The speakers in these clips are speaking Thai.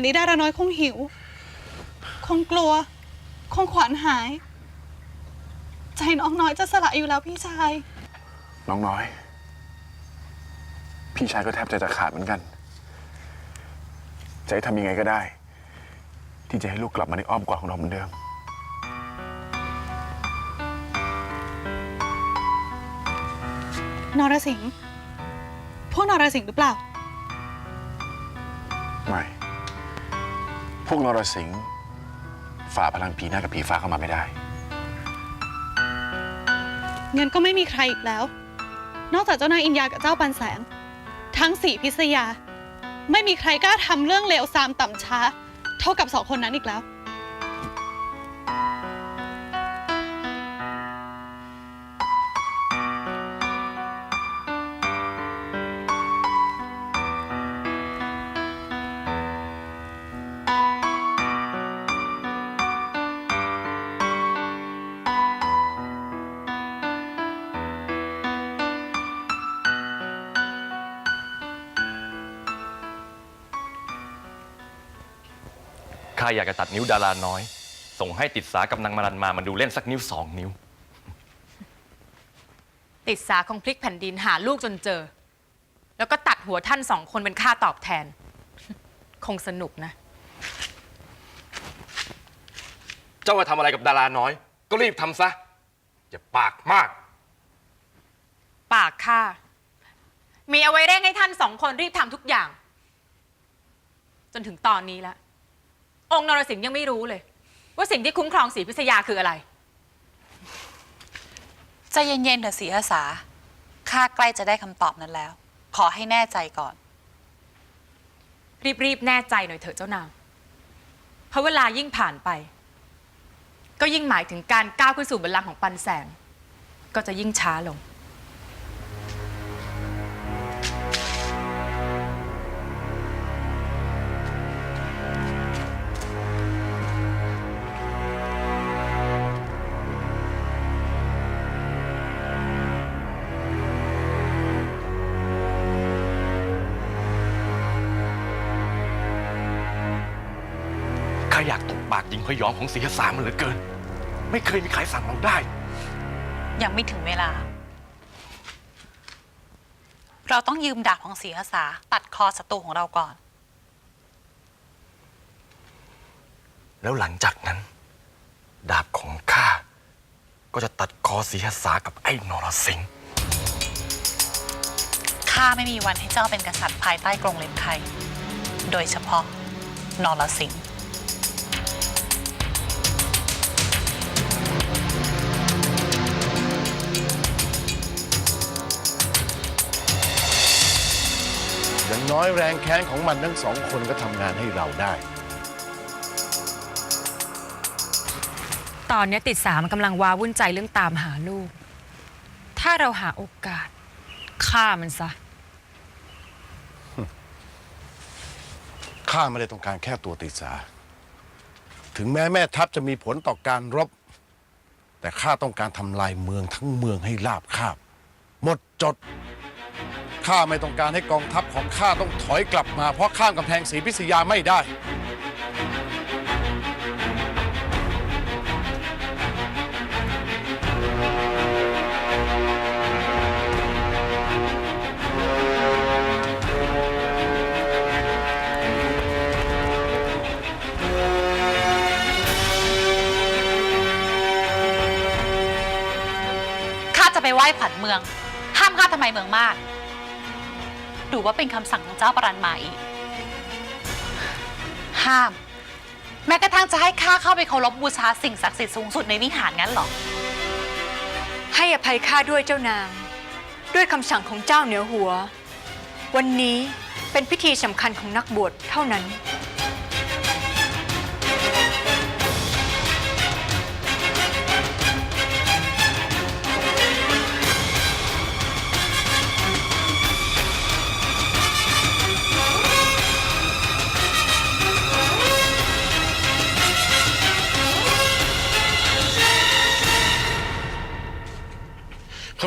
ำแล้วป่านนี้ดาราน้อยคงหิว คงกลัว คงขวัญหาย ใจน้องน้อยจะสละอยู่แล้วพี่ชาย น้องน้อย พี่ชายก็แทบใจจะขาดเหมือนกัน จะให้ทำยังไงก็ได้ ที่จะให้ลูกกลับมาในอ้อมกอดของเราเหมือนเดิม นรสิงห์พวกนรสิงห์หรือเปล่า ไม่ พวกนรสิงห์ฝ่าพลังผีหน้ากับผีฟ้าเข้ามาไม่ได้ เงินก็ไม่มีใครอีกแล้ว นอกจากเจ้านายอินยากับเจ้าปันแสง ทั้งสี่พิษยา ไม่มีใครกล้าทำเรื่องเลวซามต่ำช้า เท่ากับสองคนนั้นอีกแล้ว ข้าอยากจะตัดนิ้วดาราน้อย ส่งให้ติดสากับนางมารันมามันดูเล่นสักนิ้วสองนิ้ว ติดสาคงพลิกแผ่นดินหาลูกจนเจอ แล้วก็ตัดหัวท่านสองคนเป็นค่าตอบแทน คงสนุกนะ เจ้ามาทำอะไรกับดาราน้อย ก็รีบทำซะ อย่าปากมาก ปากข้ามีเอาไว้เร่งให้ท่านสองคนรีบทำทุกอย่าง จนถึงตอนนี้แล้ว องค์นรสิงห์ยังไม่รู้เลย ว่าสิ่งที่คุ้มครองศรีพิษยาคืออะไร ใจเย็นๆเถอะสีอาสาข้าใกล้จะได้คำตอบนั้นแล้ว ขอให้แน่ใจก่อน รีบๆ แน่ใจหน่อยเถอะเจ้านางเพราะเวลายิ่งผ่านไป ก็ยิ่งหมายถึงการก้าวขึ้นสู่บัลลังก์ของปันแสง ก็จะยิ่งช้าลง อยากตบปากหญิงพยองของเสียสามมันเหลือเกิน ไม่เคยมีใครสั่งเราได้ ยังไม่ถึงเวลา เราต้องยืมดาบของสีอาสาตัดคอศัตรูของเราก่อน แล้วหลังจากนั้น ดาบของข้าก็จะตัดคอเสียสากับไอ้นรสิงห์ข้าไม่มีวันให้เจ้าเป็นกษัตริย์ภายใต้กรงเล็บใคร โดยเฉพาะนรสิงห์ อย่างน้อยแรงแค้นของมันทั้งสองคนก็ทำงานให้เราได้ ตอนนี้ติดสามกำลังว้าวุ่นใจเรื่องตามหาลูก ถ้าเราหาโอกาสฆ่ามันซะ ข้าไม่ได้ต้องการแค่ตัวติสา ถึงแม้แม่ทัพจะมีผลต่อการรบ แต่ข้าต้องการทำลายเมืองทั้งเมืองให้ราบคาบ หมดจด ข้าไม่ต้องการให้กองทัพของข้าต้องถอยกลับมา เพราะข้ามกำแพงศรีพิษยาไม่ได้ ข้าจะไปไหว้ขวัญเมือง ห้ามข้าทำไมเมืองมาก ดูว่าเป็นคำสั่งของเจ้าปรันมาอีกห้าม แม้กระทั่งจะให้ข้าเข้าไปเคารพบูชาสิ่งศักดิ์สิทธิ์สูงสุดในวิหารงั้นเหรอ ให้อภัยข้าด้วยเจ้านาง ด้วยคำสั่งของเจ้าเหนือหัว วันนี้เป็นพิธีสำคัญของนักบวชเท่านั้น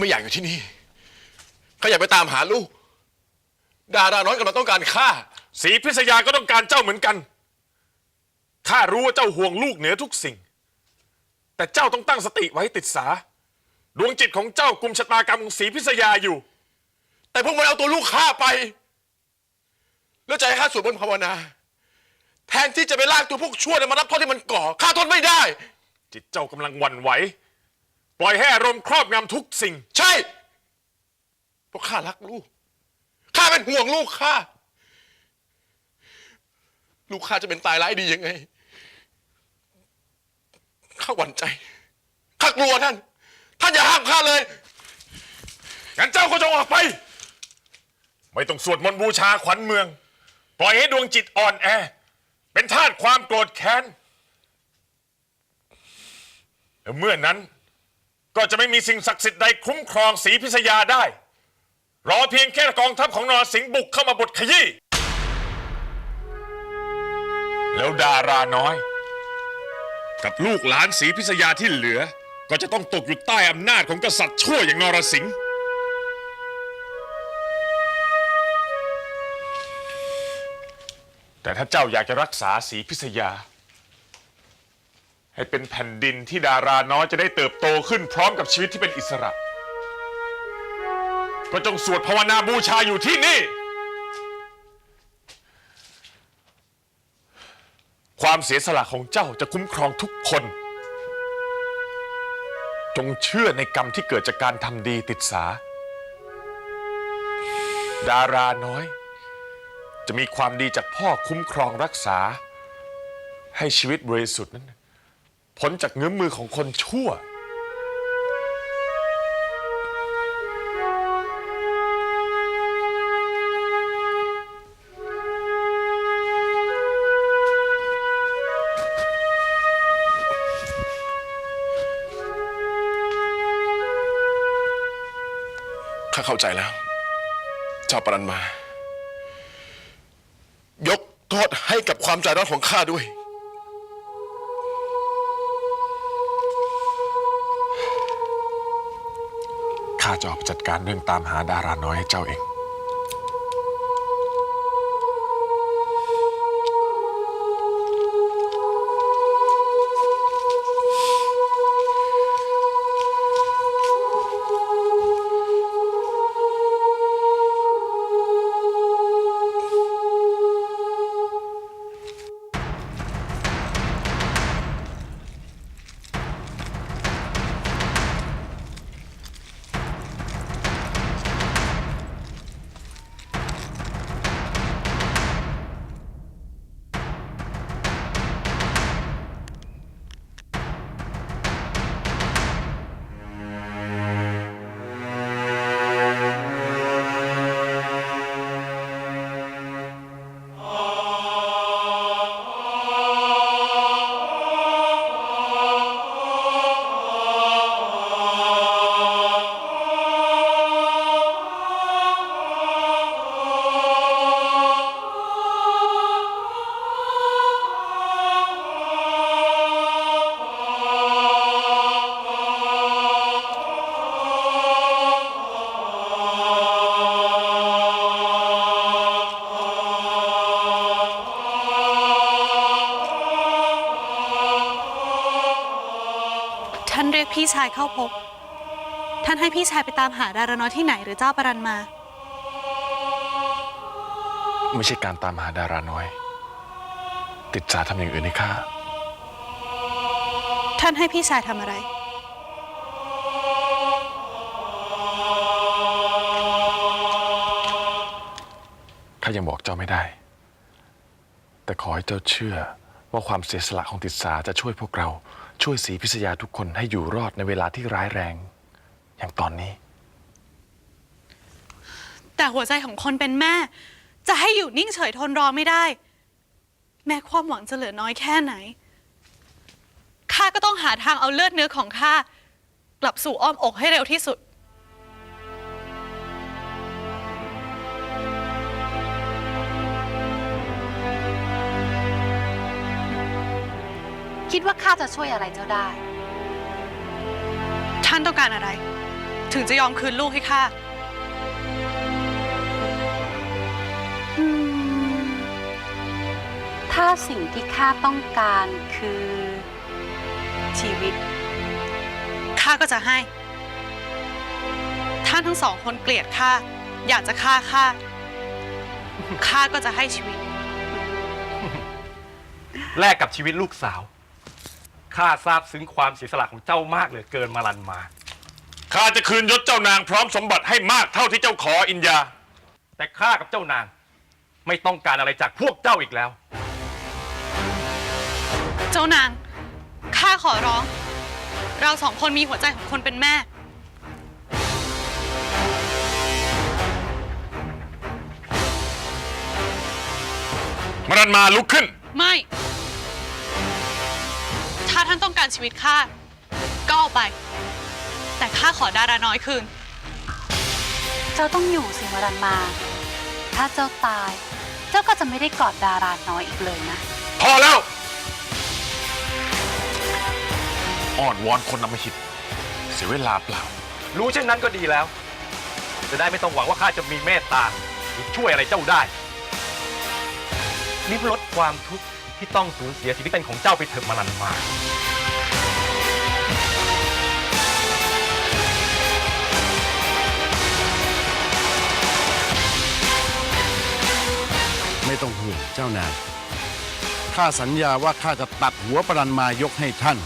ไม่อยากอยู่ที่นี่เขาอยากไปตามหาลูก ดาราน้อยกำลังต้องการฆ่าศรีพิษยาก็ต้องการเจ้าเหมือนกัน ข้ารู้ว่าเจ้าห่วงลูกเหนือทุกสิ่ง แต่เจ้าต้องตั้งสติไว้ติดสา ดวงจิตของเจ้ากลุ่มชะตากรรมของศรีพิษยาอยู่ แต่พวกมันเอาตัวลูกข้าไป แล้วจะให้ข้าสวดมนต์ภาวนา แทนที่จะไปลากตัวพวกชั่วเนี่ยมารับโทษที่มันก่อ ข้าทนไม่ได้ จิตเจ้ากำลังหวั่นไหว ปล่อยให้อารมณ์ครอบงำทุกสิ่ง ใช่ เพราะข้ารักลูก ข้าเป็นห่วงลูกข้า ลูกข้าจะเป็นตายร้ายดียังไง ข้าหวั่นใจ ข้ากลัวท่าน ท่านอย่าห้ามข้าเลย งั้นเจ้าก็จงออกไป ไม่ต้องสวดมนต์บูชาขวัญเมือง ปล่อยให้ดวงจิตอ่อนแอ เป็นทาสความโกรธแค้นแล้วเมื่อนั้น ก็จะไม่มีสิ่งศักดิ์สิทธิ์ใดคุ้มครองศรีพิษยาได้ รอเพียงแค่กองทัพของนรสิงห์บุกเข้ามาบดขยี้แล้วดาราน้อย กับลูกหลานศรีพิษยาที่เหลือ ก็จะต้องตกอยู่ใต้อำนาจของกษัตริย์ชั่วอย่างนรสิงห์แต่ถ้าเจ้าอยากจะรักษาศรีพิษยา ให้เป็นแผ่นดินที่ดาราน้อยจะได้เติบโตขึ้นพร้อมกับชีวิตที่เป็นอิสระ ก็จงสวดภาวนาบูชาอยู่ที่นี่ ความเสียสละของเจ้าจะคุ้มครองทุกคน จงเชื่อในกรรมที่เกิดจากการทำดีติดสา ดาราน้อย จะมีความดีจากพ่อคุ้มครองรักษา ให้ชีวิตบริสุทธิ์นั้น พ้นจากเงื้อมมือของคนชั่ว ข้าเข้าใจแล้ว เจ้าปรันมา ยกโทษให้กับความใจร้อนของข้าด้วย จะออกจัดการเรื่องตามหาดาราน้อยให้เจ้าเอง พี่ชายเข้าพบ ท่านให้พี่ชายไปตามหาดาราน้อยที่ไหนหรือเจ้าปรันมา ไม่ใช่การตามหาดาราน้อย ติดสาทำอย่างอื่นให้ข้าท่านให้พี่ชายทำอะไร ข้ายังบอกเจ้าไม่ได้ แต่ขอให้เจ้าเชื่อว่าความเสียสละของติดสาจะช่วยพวกเรา ช่วยสีพิษยาทุกคนให้อยู่รอดในเวลาที่ร้ายแรง อย่างตอนนี้ แต่หัวใจของคนเป็นแม่ จะให้อยู่นิ่งเฉยทนรอไม่ได้ แม้ความหวังจะเหลือน้อยแค่ไหนข้าก็ต้องหาทางเอาเลือดเนื้อของข้ากลับสู่อ้อมอกให้เร็วที่สุด คิดว่าข้าจะช่วยอะไรเจ้าได้ ท่านต้องการอะไร ถึงจะยอมคืนลูกให้ข้าอืมถ้าสิ่งที่ข้าต้องการคือ ชีวิต ข้าก็จะให้ ท่านทั้งสองคนเกลียดข้าอยากจะฆ่าข้าข้าก็จะให้ชีวิต แลกกับชีวิตลูกสาว ข้าซาบซึ้งความเสียสละของเจ้ามากเหลือเกินมาลันมา ข้าจะคืนยศเจ้านางพร้อมสมบัติให้มากเท่าที่เจ้าขออินยา แต่ข้ากับเจ้านาง ไม่ต้องการอะไรจากพวกเจ้าอีกแล้ว เจ้านาง ข้าขอร้อง เราสองคนมีหัวใจของคนเป็นแม่ มรันมาลุกขึ้น ไม่ถ้า ท่านต้องการชีวิตข้าก็เอาไป แต่ข้าขอดาราน้อยคืน เจ้าต้องอยู่สิมรันมา ถ้าเจ้าตาย เจ้าก็จะไม่ได้กอดดาราน้อยอีกเลยนะ พอแล้วอ้อนวอนคนนำมาหิตเสียเวลาเปล่า รู้เช่นนั้นก็ดีแล้ว จะได้ไม่ต้องหวังว่าข้าจะมีเมตตาหรือช่วยอะไรเจ้าได้ลิบลดความทุกข์ ที่ต้องสูญเสียชีวิตเป็นของเจ้าไปเถิดมานันมาไม่ต้องห่วงเจ้านาย ข้าสัญญาว่าข้าจะตัดหัวปรันมายกให้ท่าน